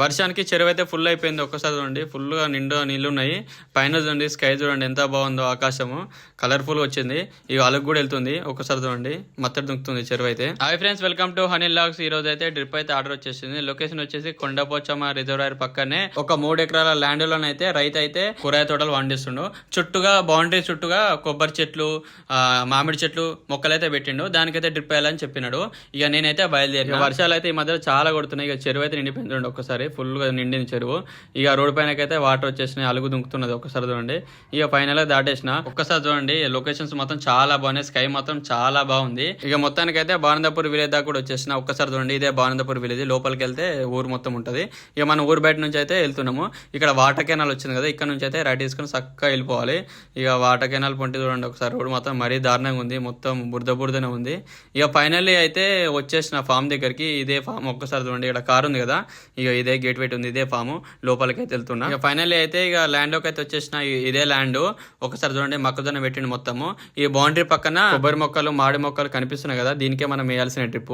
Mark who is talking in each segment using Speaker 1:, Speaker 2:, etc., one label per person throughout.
Speaker 1: వర్షానికి చెరువు అయితే ఫుల్ అయిపోయింది. ఒక్కసారి చూడండి. ఫుల్గా నిండు నీళ్ళు ఉన్నాయి. పైన చూడండి స్కై చూడండి ఎంత బాగుందో ఆకాశము. కలర్ఫుల్ వచ్చింది. ఇక అలుగు కూడా వెళ్తుంది. ఒక్కసారి చూడండి. మత్తడి దుంకుతుంది చెరువు అయితే hi friends welcome to honey vlogs ఈ రోజు అయితే ట్రిప్ అయితే ఆర్డర్ వచ్చేసింది. లొకేషన్ వచ్చేసి కొండపోచమ్మ రిజర్వాయర్ పక్కనే ఒక మూడు ఎకరాల ల్యాండ్ లోనైతే రైతు అయితే కూరగాయ తోటలు పండిస్తుండు. చుట్టూగా బౌండరీ చుట్టూగా కొబ్బరి చెట్లు ఆ, మామిడి చెట్లు మొక్కలు అయితే పెట్టిండు. దానికైతే డ్రిప్ వేయాలని చెప్పినాడు. ఇక నేనైతే బయలుదేరి వర్షాలు అయితే ఈ మధ్య చాలా కొడుతున్నాయి. ఇక చెరువు అయితే నిండిపోయింది చూడండి ఒక్కసారి. ఫుల్ ఫుల్గా నిండిన చెరువు. ఇక రోడ్ పైనకైతే వాటర్ వచ్చేసినాయి అలుగు దుంకుతున్నది ఒకసారి చూడండి. ఇక ఫైనల్ దాటేసిన. ఒక్కసారి చూడండి లొకేషన్స్ మొత్తం చాలా బాగున్నాయి స్కై మొత్తం చాలా బాగుంది. ఇక మొత్తానికైతే బానందపూర్ విలేజ్ దాకా కూడా వచ్చేసిన. ఒక్కసారి చూడండి ఇదే బానందపూర్ విలేజ్. లోపలికి వెళ్తే ఊరు మొత్తం ఉంటుంది. ఇక మన ఊరు బయట నుంచి అయితే వెళ్తున్నాము. ఇక్కడ వాటర్ కెనాల్ వచ్చింది కదా ఇక్కడ నుంచి అయితే రైట్ తీసుకొని చక్కగా వెళ్ళిపోవాలి. ఇక వాటర్ కెనాల్ పొంటి చూడండి ఒకసారి రోడ్ మొత్తం మరీ దారుణంగా ఉంది. మొత్తం బురద బురదనే ఉంది. ఇక ఫైనల్లీ అయితే వచ్చేసిన ఫామ్ దగ్గరికి ఇదే ఫామ్. ఒక్కసారి చూడండి ఇక్కడ కారు ఉంది కదా. ఇక ఇదే ఇదే గేట్ వెయిట్ ఉంది ఇదే ఫామ్. లోపలికి అయితే వెళ్తున్నా. ఇక ఫైనల్లీ అయితే ఇక ల్యాండ్లోకి అయితే వచ్చేసిన ఇదే ల్యాండ్. ఒకసారి చూడండి మొక్కజొన్న పెట్టిండు మొత్తము. ఈ బౌండరీ పక్కన కొబ్బరి మొక్కలు మాడి మొక్కలు కనిపిస్తున్నాయి కదా దీనికే మనం వేయాల్సిన ట్రిప్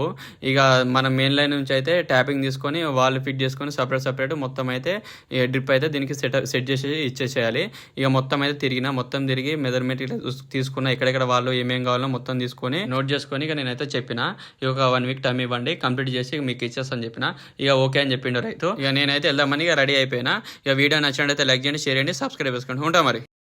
Speaker 1: ఇక మన మెయిన్ లైన్ నుంచి అయితే ట్యాపింగ్ తీసుకొని వాళ్ళు ఫిట్ చేసుకొని సపరేట్ సపరేట్ మొత్తం అయితే డ్రిప్ అయితే దీనికి సెట్ సెట్ చేసి ఇచ్చేసేయాలి. ఇక మొత్తం అయితే తిరిగిన మొత్తం తిరిగి మెజర్మెంట్ తీసుకున్న ఎక్కడెక్కడ వాళ్ళు ఏమేం కావాలో మొత్తం తీసుకొని నోట్ చేసుకొని ఇక నేనైతే చెప్పిన. ఇక ఒక వన్ వీక్ టైం ఇవ్వండి కంప్లీట్ చేసి మీకు ఇచ్చేస్తాను చెప్పిన. ఇక ఓకే అని చెప్పిండు రైతు. ఇక నేనైతే వెళ్దామని ఇక రెడీ అయిపోయినా. ఇక వీడియో నచ్చినట్టయితే లైక్ చేయండి షేర్ చేయండి సబ్స్క్రైబ్ చేసుకోండి ఉంటా మరి.